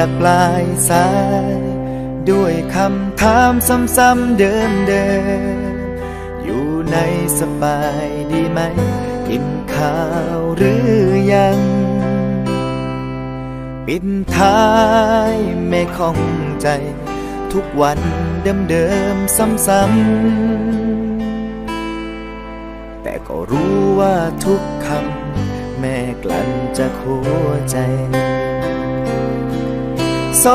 จากปลายสาย ด้วยคำถามซ้ำๆเดิมๆอยู่ในสบายดีไหม กินข้าวหรือยัง ปิดท้ายไม่ข้องใจ ทุกวันเดิมๆซ้ำๆแต่ก็รู้ว่าทุกคำแม่กลั่นจากหัวใจ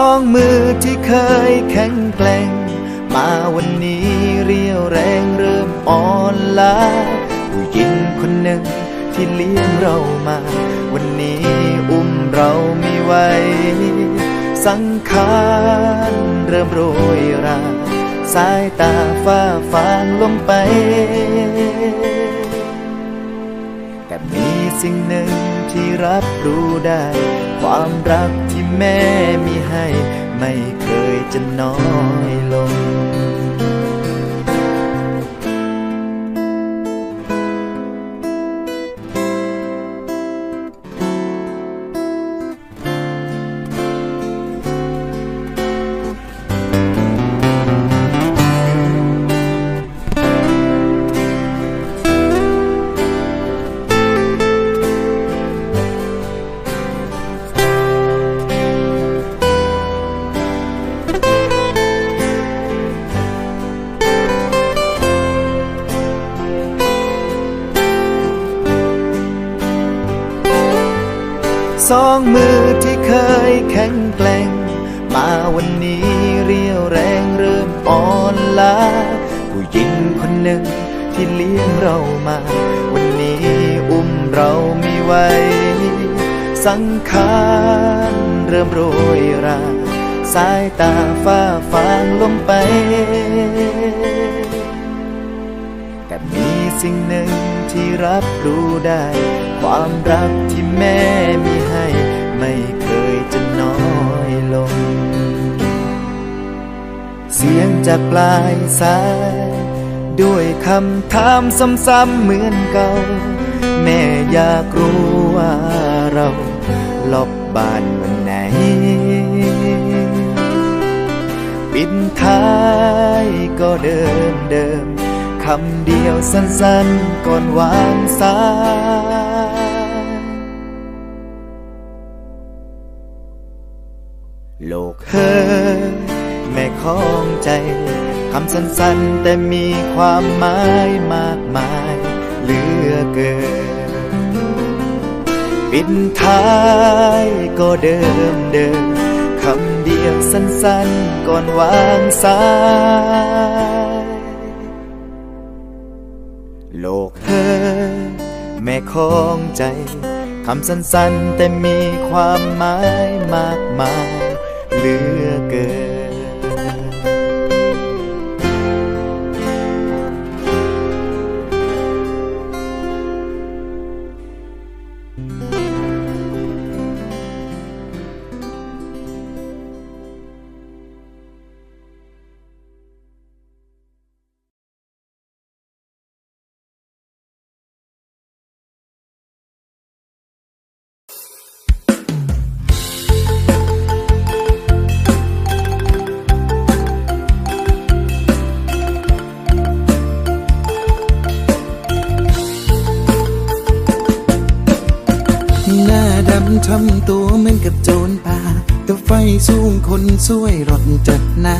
องมือที่เคยแข็งแกร่ง มาวันนี้เรียวแรงเริ่มอ่อนล้าผู้หญิงคนหนึ่งที่เลี้ยงเรามา วันนี้อุ้มเราไม่ไหวสังขารเริ่มโรยราสายตาฝ้าฟางลงไป แต่มีสิ่งหนึ่งที่รับรู้ได้ ความรักที่แม่มีให้ ไม่เคยจะน้อยลง มา วันนี้อุ้มเราไม่ไหว สังขารเริ่มโรยรา สายตาฝ้าฟางลงไป แต่มีสิ่งหนึ่งที่รับรู้ได้ ความรักที่แม่มีให้ ไม่เคยจะน้อยลง เสียงจากปลายสาย ด้วยคำถามซ้ำๆเหมือนเก่า แม่อยากรู้ว่าเราลบบ้านวันไหน ปิดท้ายก็เดิมเดิมคำเดียวสั้นๆก่อนวางสายโลกเฮอแม่ของใจ คำสั้นๆ แต่มีความหมายมากมายเหลือเกิน ปิดท้ายก็เดิมเดิมคำเดียวสั้นๆ ก่อนวางสาย โลกเฮอแม่ของใจคำสั้นๆ แต่มีความหมายมากมายเหลือ ทำตัวเหมือนกับโจรป่าแต่ไฟสูงคนสวยรถจัดหนา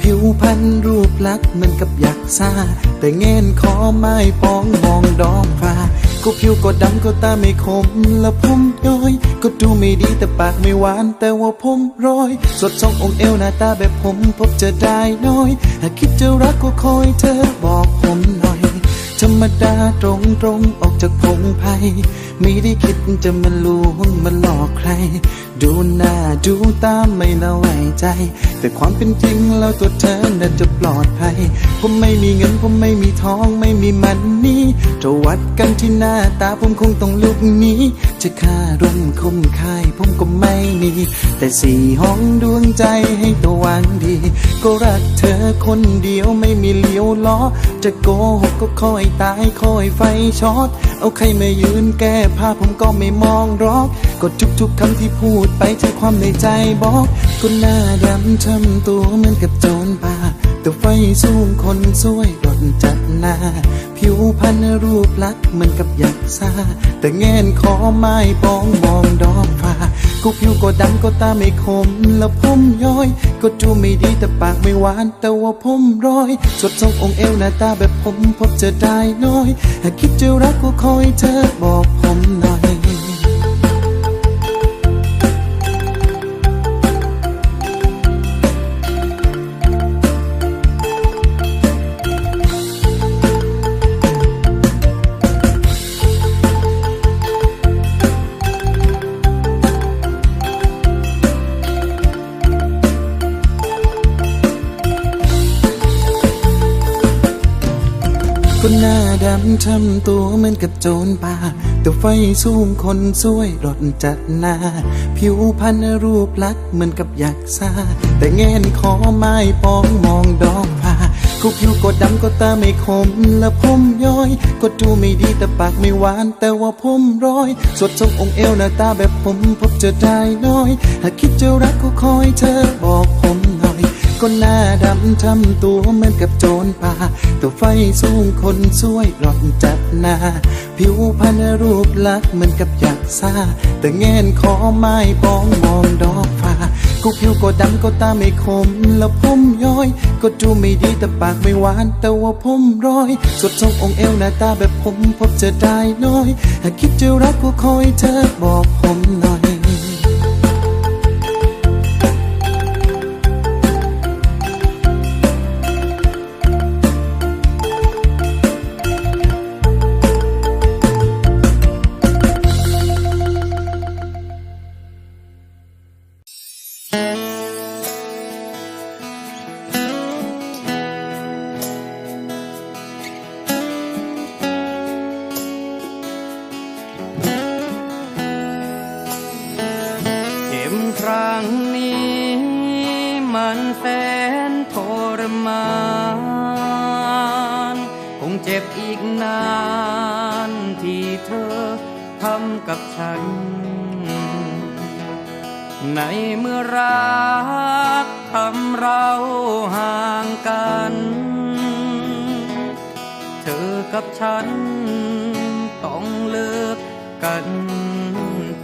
ผิวพรรณรูปลักษณ์เหมือนกับยักษ์ซาแต่เงินคอไม้ปองมองดอกฟ้าก็ผิวก็ดำก็ตาไม่คม และผมย้อย ก็ดูไม่ดีแต่ปากไม่หวาน แต่ว่าผมร้อย สดสององค์เอวหน้าตาแบบผมพบจะได้น้อย หากคิดจะรักก็คอยเธอบอกผมหน่อย ธรรมดาตรงตรงๆออกจากพงไพ่ไม่ได้คิดจะมาลวงมาหลอกใคร ดูหน้าดูตาไม่ละไว้ใจ แต่ความเป็นจริงแล้วตัวเธอน่าจะปลอดภัย ผมไม่มีเงินผมไม่มีทองไม่มีมันนี่จะวัดกันที่หน้าตาผมคงต้องลุกหนี้ จะค่าร่มคมคายผมก็ไม่มี แต่สี่ห้องดวงใจให้ตัววางดี ก็รักเธอคนเดียวไม่มีเลี้ยวล้อ จะโกหกก็คอยตายคอยไฟช็อต เอาใครมายืนแก้ผ้าผมก็ไม่มองรอกกดทุกๆคำที่พูดไปใช้ความในใจบอกคนหน้าดำทำตัวเหมือนกับโจรป่า แต่ไฟสูงคนสวยรถจัดหน้า ผิวพรรณรูปลักษณ์เหมือนกับยักษ์ซาแต่แงนคอไม้ปองมองดอกฟ้ากูผิวก็ดำก็ตาไม่คม แล้วผมย้อย ก็ดูไม่ดีแต่ปากไม่หวาน แต่ว่าผมร้อย สดทรงองค์เอวหน้าตาแบบผมพบเจอได้น้อย หากคิดจะรักก็คอยเธอบอกผมหน่อย หน้าดำทำตัวเหมือนกับโจรป่าแต่ไฟสูงคนสวยรถจัดหน้า ผิวพรรณรูปลักษ์เหมือนกับยักษ์ซาแต่แงนคอไม้ปองมองดอกผ้ากูผิวก็ดำก็ตาไม่คมและผมย้อย ก็ดูไม่ดีแต่ปากไม่หวาน แต่ว่าผมร้อย สดทรงองค์เอวหน้าตาแบบผมพบเจอได้น้อย หากคิดจะรักก็คอยเธอบอกผม หน่อยก็หน้าดำทำตัวเหมือนกับโจรป่า ตัวไฟสูงคนสวยหลอนจัดหน้า ผิวพรรณรูปลักษณ์เหมือนกับยักษ์ซาแต่แงนคอไม้ปองมองดอกฟ้ากูผิวก็ดำก็ตาไม่คม แล้วผมย้อย ก็ดูไม่ดีแต่ปากไม่หวาน แต่ว่าผมร้อย สดทรงองค์เอวหน้าตาแบบผมพบเจอได้น้อย หากคิดจะรักก็คอยเธอบอกผมน่อ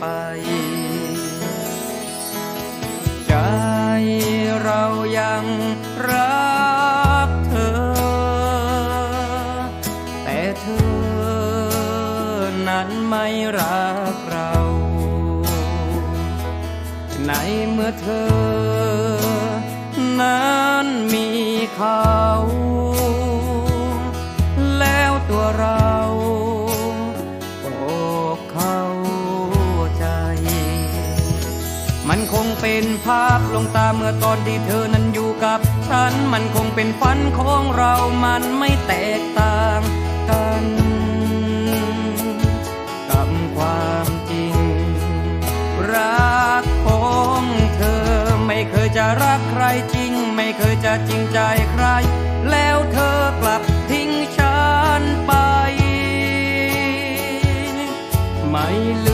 ไปใจเรายังรักเธอ แต่เธอนั้นไม่รักเรา ในเมื่อเธอ นั้นมีเขา ภาพลงตาเมื่อตอนที่เธอนั้นอยู่กับฉัน มันคงเป็นฝันของเรา มันไม่แตกต่างกัน กับความจริง รักของเธอ ไม่เคยจะรักใครจริง ไม่เคยจะจริงใจใคร แล้วเธอกลับทิ้งฉันไป ไม่เลื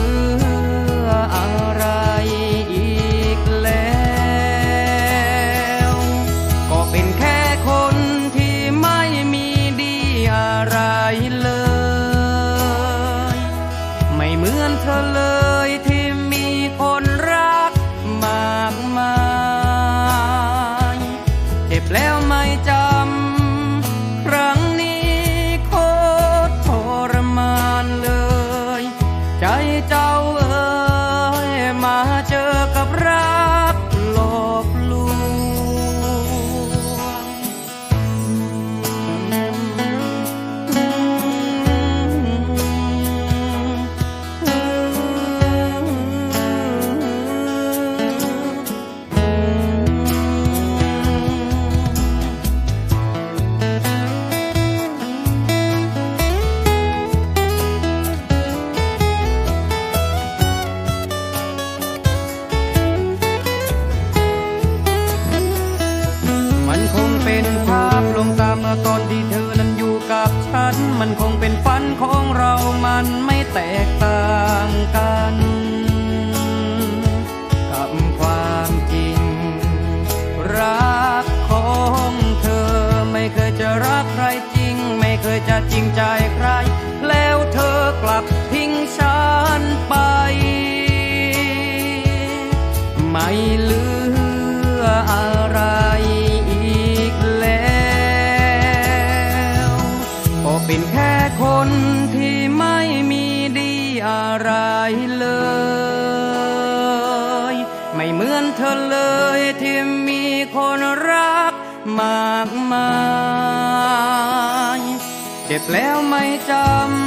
แล้วไม่จำ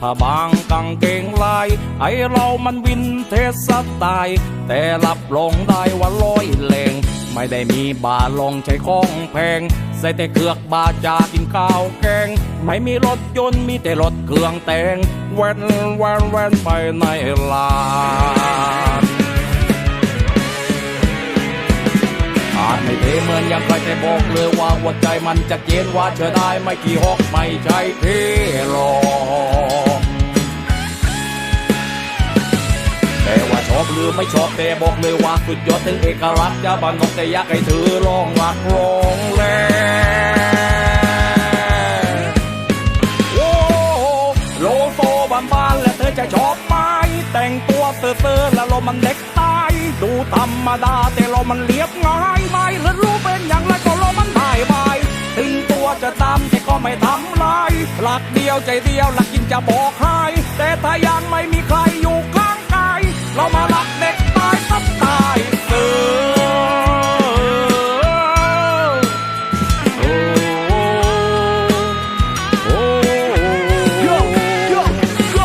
ผ้าบางกางเกงลาย ไอเรามันวินเทจสไตล์แต่รับรองได้ว่าลอยแรงไม่ได้มีบาลองใช้ของแพง ใส่แต่เครือกบาจากินข้าวแกง ไม่มีรถยนต์มีแต่รถเครื่องแต่งแวนแวนแวนไปในลานอาจไม่เทเหมือนอย่างใครแต่บอกเลยว่าหัวใจมันจะเจนว่าเธอได้ไม่กี่หอกไม่ใช่เทหรอก ชอบหรือไม่ชอบแต่บอกเลยว่าสุดยอดถึงเอกลักษณ์จะบันนกแต่อยากให้เธอลองรักลองแลโอ้โลโซบานบานๆและเธอจะชอบไหมแต่งตัวเซ่อๆแล้วลมมันเด็กตายดูธรรมดาแต่เรามันเรียบง่ายไม่หรือรู้เป็นอย่างไรก็เรามันได้บายถึงตัวจะตามแต่ก็ไม่ทำลายหลักเดียวใจเดียวหลักกินจะบอกให้แต่ถ้ายังไม่มีใครอยู่ข้างกาย เรามารักเด็กตายตับตายเสือโอ้โอ้โยโยโย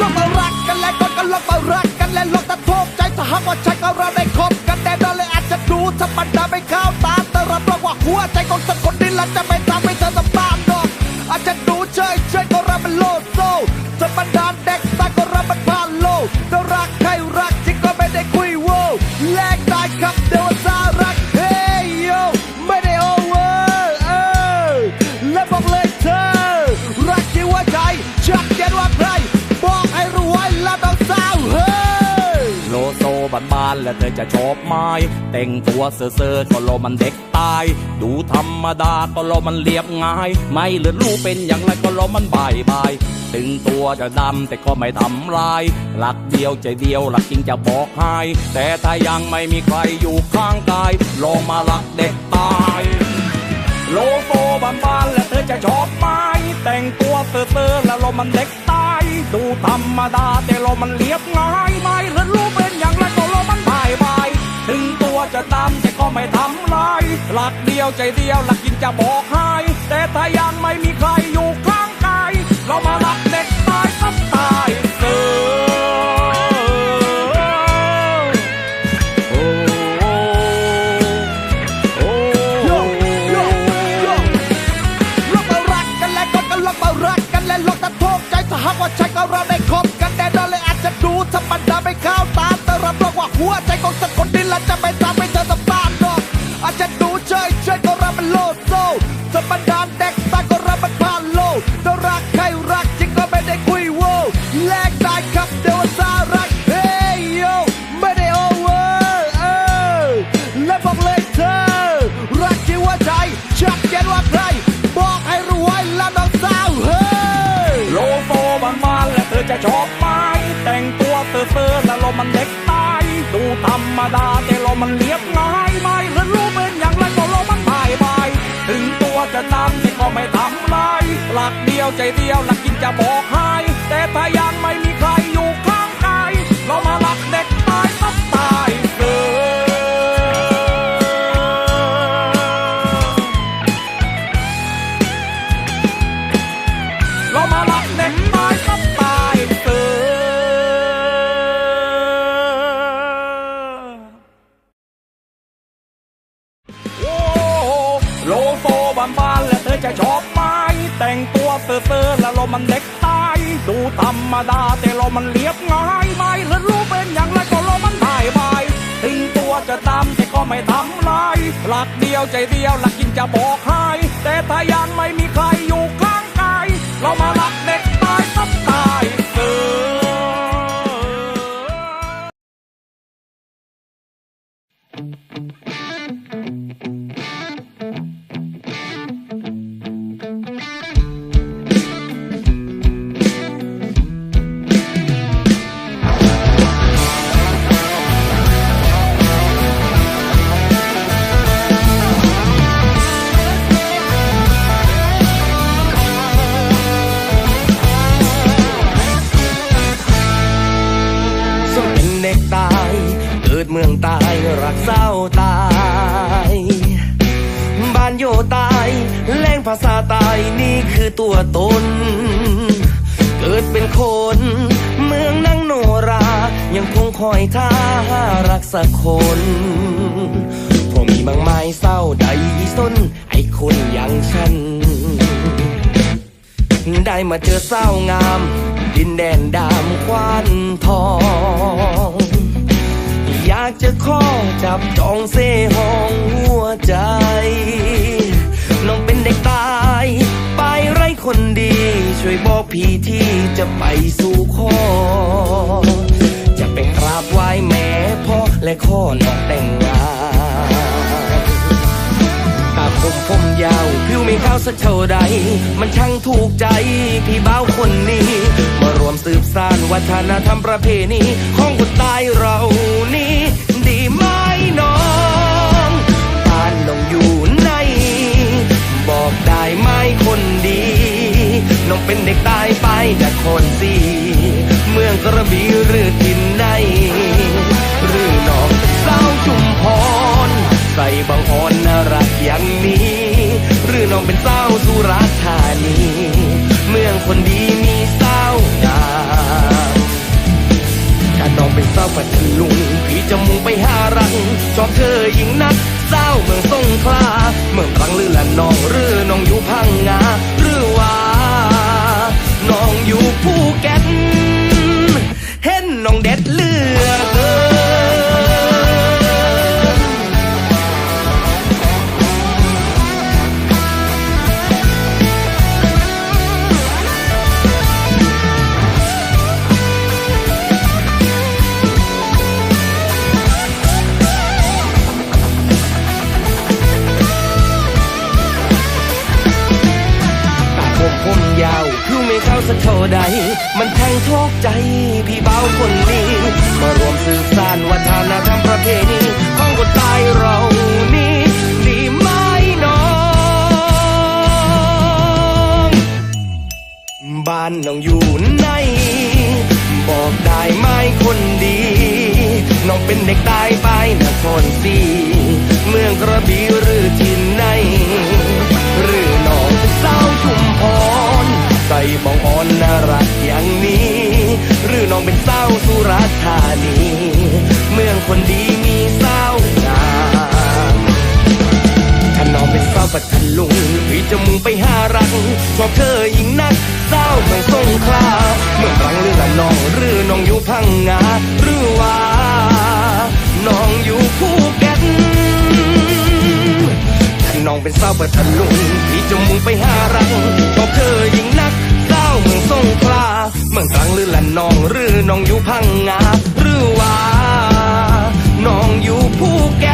ลองมารักกันและก็กันลองมารักกันและลองตะโทษใจถ้าหากว่าใช่ก็เราได้คบกันแต่เราเลยอาจจะดูธรรมดาไม่เข้าตาแต่รับรองว่าหัวใจของสักคนนี้ละจะไม่ทำให้เธอานแล้วเธอจะชอบไหมแต่งตัวเซ่อร์ๆก็โลมันเด็กตาย ดูธรรมดาก็โลมันเรียบง่าย ไม่เลือดรู้เป็นอย่างไรก็โลมันบายบายถึงตัวจะดำแต่ก็ไม่ทำลายหลักเดียวใจเดียวหลักจริงจะบอกให้แต่ถ้ายังไม่มีใครอยู่ข้างกายลองมารักเด็กตายโลโซบานบานและเธอจะชอบไหมแต่งตัวเซอร์ๆแล้วเรามันเด็กตาย ดูธรรมดาแต่เรามันเรียบง่ายไม่เลือดรู้เป็ ถึงตัวจะดำแต่ก็ไม่ทำลายหลักเดียวใจเดียวหลักกินจะบอกให้แต่ถ้ายังไม่มีใครอยู่ข้างกายเรามารักเด็กตายตับตายเสือโอ้โอ้โยโยโลองมารักกันและก็กันลองมารักกันและลองตะโทษใจถ้าหากว่าใช่ก็เราได้คบกันแต่เราเลยอาจจะดูธรรมดาไม่เข้า หัวใจของสักคนนี้ละจะไปตามไปเธอ ดูธรรมดาแต่เรามันเรียบง่ายไม่เรียนรู้เป็นอย่างไรก็เรามันบายบายถึงตัวจะตามที่ก็ไม่ทำลายหลักเดียวใจเดียวหลักกินจะบอกให้แต่ถ้ายังไม่ หลักเดียวใจเดียวหลักกินจะบอกใคร แต่ถ้ายังไม่มีใครอยู่ข้างกาย เรามารัก ตัวตน เกิดเป็นคน เมืองนั่งโนรา ยังคงคอยท่ารักสักคนเพราะมีบางไม้เศร้าใดส้น ไอ้คนอย่างฉัน ได้มาเจอเศร้างาม ดินแดนดามควันทองอยากจะข้อจับจองเสห้องหัวใจ น้องเป็นเด็กตาย ไปไร้คนดี ช่วยบอกพี่ที่จะไปสู่ขอจะไปกราบไหว้แม่พ่อและขอน้องแต่งงานตาคมผมยาว ผิวไม่ขาวสักเท่าใด มันช่างถูกใจพี่บ่าวคนนี้ มารวมสืบสานวัฒนธรรมประเพณี ของคนใต้เรานี่ดีไหม น้องเป็นเด็กตายไปจากคนสีเมืองกระบี่หรือทินใดหรือน้องเป็นสาวชุมพร ใส่บางอ่อนน่ารักอย่างนี้ หรือน้องเป็นสาวสุราษฎร์ธานี เมืองคนดีมีสาวงามถ้าน้องเป็นสาวปัทลุงพี่จะมุ่งไปหารังชอบเธอยิ่งนักสาวเมืองสงขลาเมืองตรังหรือละน้องหรือน้องอยู่พังงาหรือว่า น้องอยู่ภูเก็ตเห็นน้องเด็ดเลือเจะมุ่งไปหารักชอบเธอยิ่งนักสาเมืองสงขลาเมืองตรังหรือละน้องหรือน้องอยู่พังงาหรือว่าน้องอยู่ภูเก็ตถ้าน้องเป็นสาวปัทลุงพี่จะมุ่งไปหารักชอบเธอยิ่งนักสาเมืองสงขลาเมืองตรังหรือละน้องหรือน้องอยู่พังงาหรือว่าน้องอยู่ภูเก็ต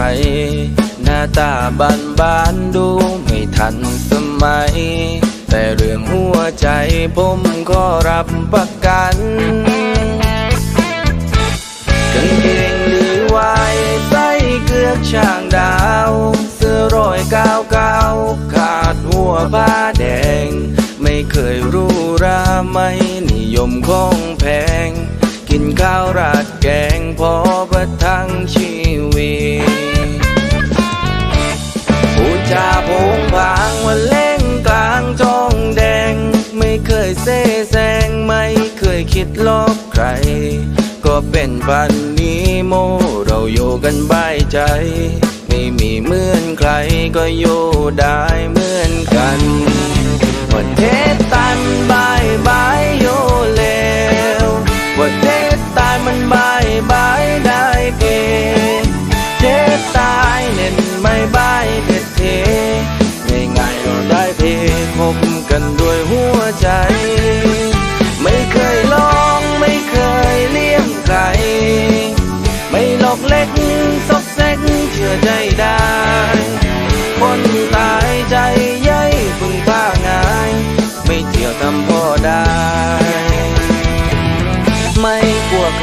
ร หน้าตาบานบานดูไม่ทันสมัย แต่เรื่องหัวใจผมก็รับประกันกางเกงหรือวายใส่เกลือกช่างดาว เสื้อรอยกาวกาวขาดหัวผ้าแดง ไม่เคยรู้ราไม่นิยมของแพงกินข้าวราดแกงพอประทังชี จาโผงผางวันเล่งกลางจองแดง ไม่เคยเซแซงไม่เคยคิดลอบใคร ก็เป็นปันนี้โมเราอยู่กันบายใจ ไม่มีเหมือนใครก็อยู่ได้เหมือนกัน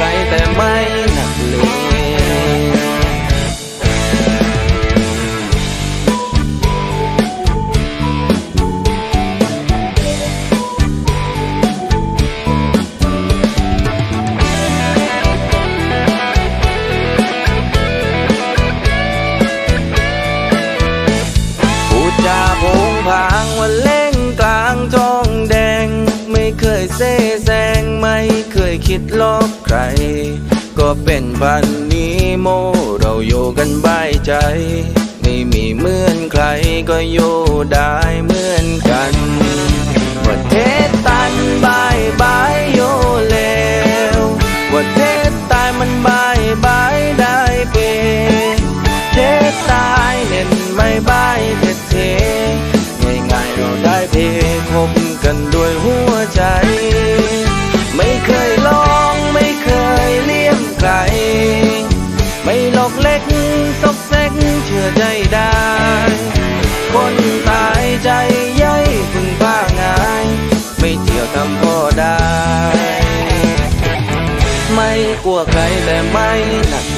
ใครแต่ไม่หนักเลงพูดจาโผงผางวันเล่งกลางทองแดงไม่เคยเซซางไม่เคยคิดลอกใครก็ เป็นพันนี้โม เราอยู่กันบายใจ ไม่มีเหมือนใครก็อยู่ได้เหมือนกันประเทศตันบายบาย ใครแต่ไม่หนัก